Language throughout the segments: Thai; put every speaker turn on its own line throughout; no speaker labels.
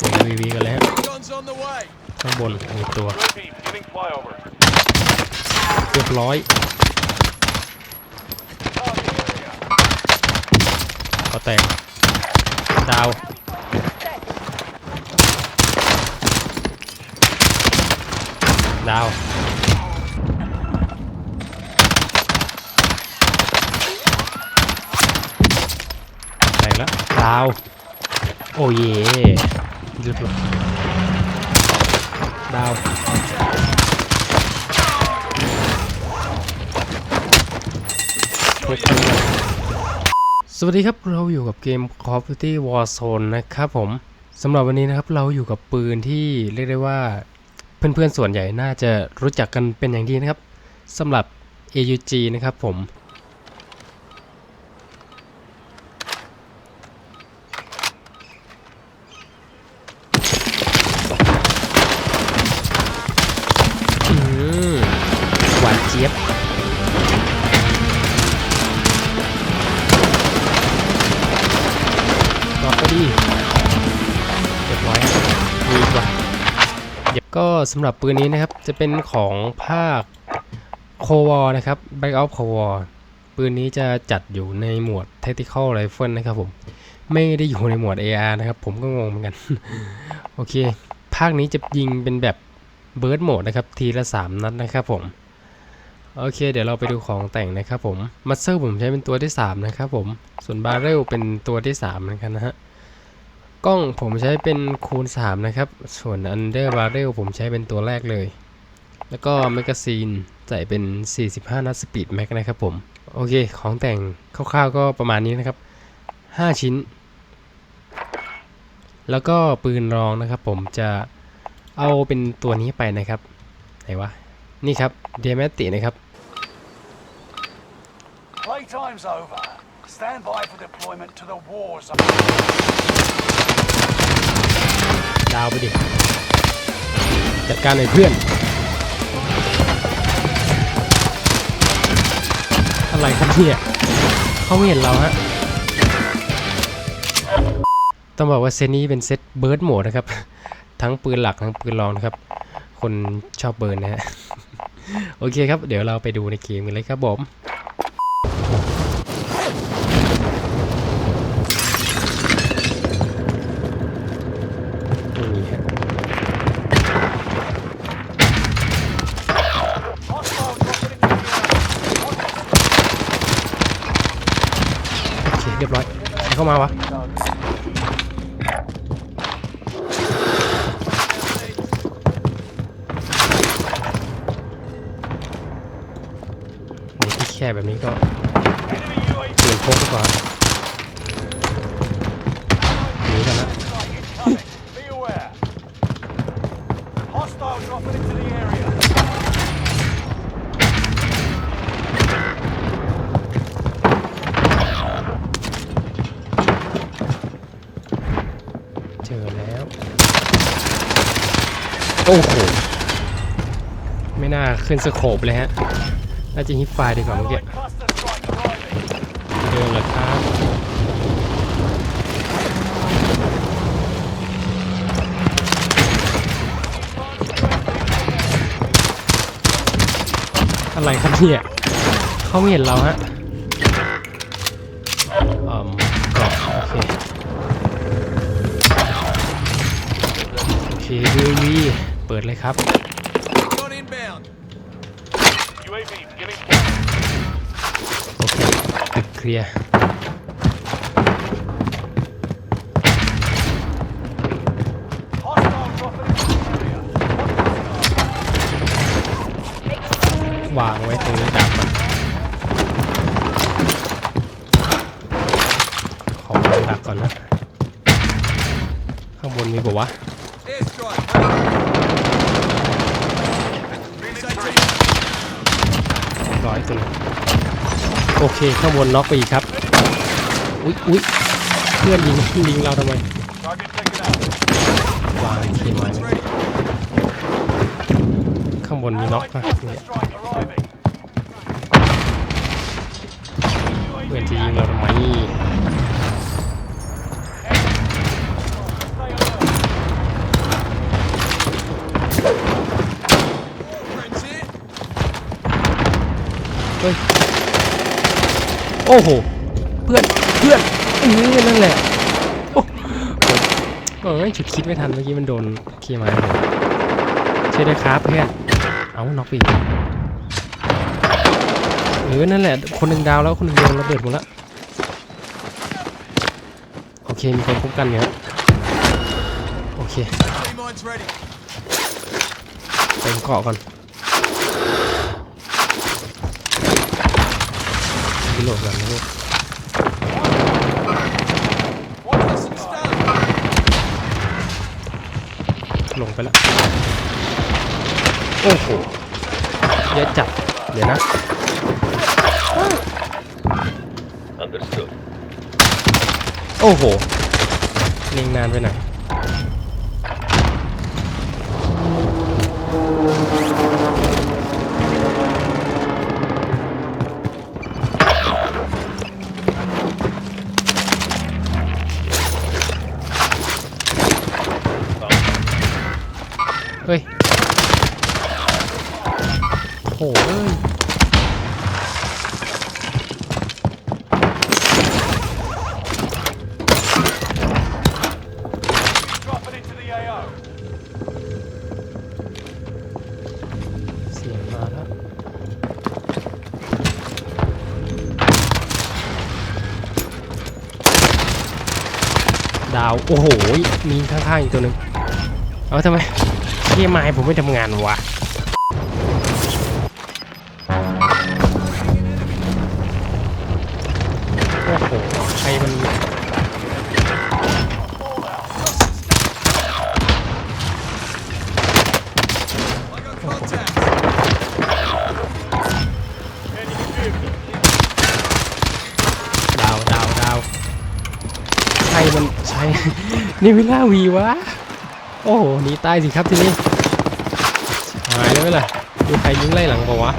เสียงวีวีกันแล้ว ข้างบนมีตัว เรียบร้อยก็แตก ดาวดาวแตกแล้วดาว โอ้เย่ เรียบร้อยดาวสวัสดีครับเราอยู่กับเกม Call of Duty Warzone นะครับผมสำหรับวันนี้นะครับเราอยู่กับปืนที่เรียกได้ว่าเพื่อนๆส่วนใหญ่น่าจะรู้จักกันเป็นอย่างดีนะครับสำหรับ AUG นะครับผม สำหรับปืนนี้นะครับจะเป็นของภาคโควอนะครับ Back Ops โควอปืนนี้จะจัดอยู่ในหมวด Tactical Rifle นะครับผม ไม่ได้อยู่ในหมวด AR นะครับ ผมก็งงเหมือนกัน โอเค ภาคนี้จะยิงเป็นแบบเบิร์ดโหมดนะครับ ทีละ 3 นัดนะครับผม โอเค เดี๋ยวเราไปดูของแต่งนะครับผมมัสเซอร์ผมใช้เป็นตัวที่ 3 นะครับผม ส่วนบาร์เรลเป็นตัวที่3เหมือนกันนะฮะ กล้องผมใช้เป็นคูณ 3 นะครับ ส่วนอันเดอร์บาร์เรลผมใช้เป็นตัวแรกเลย แล้วก็แมกกาซีนใส่เป็น 45 นัดสปีดแม็กนะครับผม โอเค ของแต่งคร่าวๆก็ประมาณนี้นะครับ 5 ชิ้น แล้วก็ปืนรองนะครับผมจะเอาเป็นตัวนี้ไปนะครับ ไหนวะ นี่ครับเดียมตินะครับ
Playtime's over. Stand by for deployment to the war zone.
ดาวไปดิ จัดการหน่อยเพื่อน อะไรครับเนี่ยเขาไม่เห็นเราฮะ ต้องบอกว่าเซตนี้เป็นเซตเบิร์ดโหมดนะครับ ทั้งปืนหลักทั้งปืนรองนะครับ คนชอบเบิร์นนะฮะ โอเคครับ เดี๋ยวเราไปดูในเกมกันเลยครับผม เรียบร้อยเข้ามาวะนี่แค่แบบนี้ก็เปลี่ยนโค้กว่าหนีกันละ เจอแล้ว โอ้โห ไม่น่าขึ้นสโคปเลยฮะ น่าจะฮิปไฟดีกว่าเมื่อกี้เดินเหรอครับอะไรครับเนี่ยเขาไม่เห็นเราฮะอืมกาะโอเค โอเคดูวี เปิดเลยครับ
Got inbound.
UAV beginning flight.
โอเคตึกเคลียร์
Hostile dropping into the area.
วางไว้ตรงนี้ดับก่อนขอวางดักก่อนนะ ข้างบนมีบอกวะ ร้อยตัวนึงโอเคข้างบนน็อกไปอีกครับ อุ๊ยอุ๊ยเพื่อนยิงยิงเราทำไมวางทีมไว้ข้างบนมีน็อก
Allied
ป่ะเนี่ยเพื่อนจะยิงเราทำไม โอ้โห เพื่อน เพื่อนเออนั่นแหละโอ้โอ้ยฉุดคิดไม่ทันเมื่อกี้มันโดนเคไม้ผมช่วยด้วยครับเพื่อน เอาน็อกไปอีกเออ นั่นแหละ คนหนึ่งดาวแล้วคนหนึ่งโดนระเบิดหมดละโอเค มีคนคุ้มกันอยู่ครับโอเค
Enemy mines ready.
เต็มเกาะก่อน รีโหลดก่อนนะลูก
Watch us and stun.
ลงไปแล้วโอ้โหเยอะจัดเดี๋ยวนะ
Understood.
โอ้โหเล็งนานไปหน่อย ฮ้ยโหเอ้ยเสียงมาแล้วดาว โอ้โห มีข้างๆอีกตัวหนึ่งเอาทำไม เที่ยไม้ผมไม่ทำงานวะโอ้โหใครมันดาวดาวดาวใครมันใช้นี่วิลล่าวีวะ โอ้โหหนีตายสิครับทีนี้หายแล้วไหมล่ะดูใครยิงไล่หลังเปล่าวะ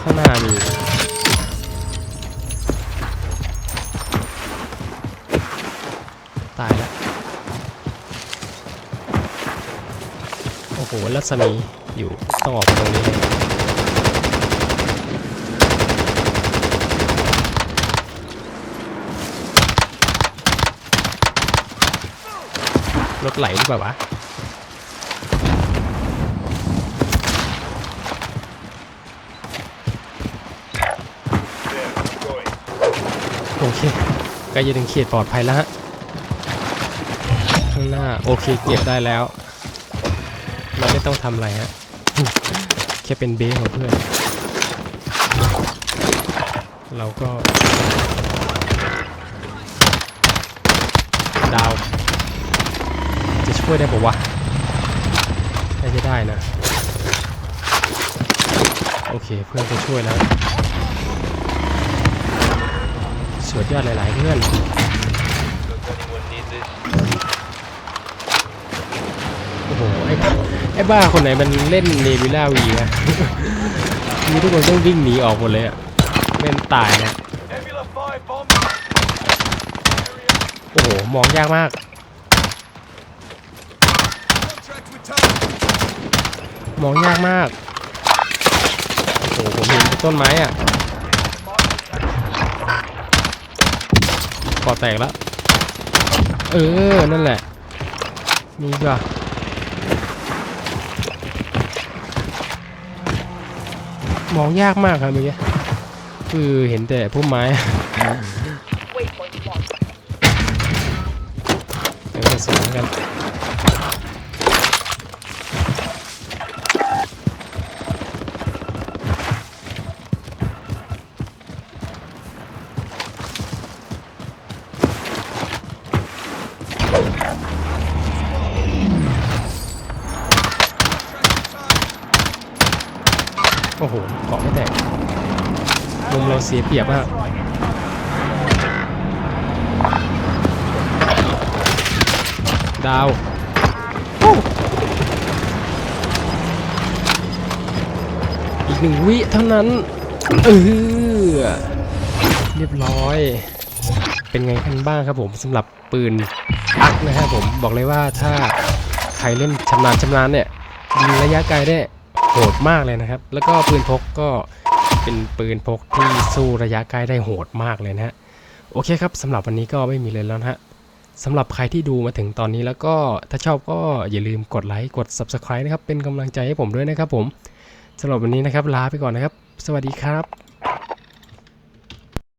ข้างหน้ามีตายแล้วโอ้โหรัศมีอยู่ต้องออกตรงนี้เลย รถไหลหรือเปล่าวะโอเคใกล้จะถึงเขตปลอดภัยแล้วฮะข้างหน้าโอเคเก็บได้แล้วเราไม่ต้องทำอะไรฮะแค่เป็นเบสของเพื่อน เราก็ดาว ช่วยได้ปะวะน่าจะได้นะ โอเคเพื่อนจะช่วยแล้วสุดยอดหลาย ๆ เพื่อนโอ้โหไอ้บ้าไอ้บ้าคนไหนมันเล่นเนวิล่าวีอะมีทุกคนต้องวิ่งหนีออกหมดเลยอะเล่นตายนะโอ้โห มองยากมาก มองยากมาก โอ้โห ผมเห็นต้นไม้อะก่อแตกแล้ว เออ นั่นแหละ มีอีก่ะมองยากมากครับเมื่อกี้คือเห็นแต่พุ่มไม้เดี๋ยวจะสวนกัน โอ้โหเกาะไม่แตกมุมเราเสียเปรียบมากดาวอ้อีกหนึ่งวิเท่านั้น เออเรียบร้อย เป็นไงกันบ้างครับผมสำหรับปืนอักนะครับผมบอกเลยว่าถ้าใครเล่นชำนาญชำนาญเนี่ยยิงระยะไกลได้ โหดมากเลยนะครับ แล้วก็ปืนพกก็เป็นปืนพกที่สู้ระยะไกลได้โหดมากเลยนะฮะโอเคครับสำหรับวันนี้ก็ไม่มีเลยแล้วนะฮะสำหรับใครที่ดูมาถึงตอนนี้แล้วก็ถ้าชอบก็อย่าลืมกดไลค์กด Subscribe นะครับ เป็นกำลังใจให้ผมด้วยนะครับผมสำหรับวันนี้นะครับลาไปก่อนนะครับ สวัสดีครับ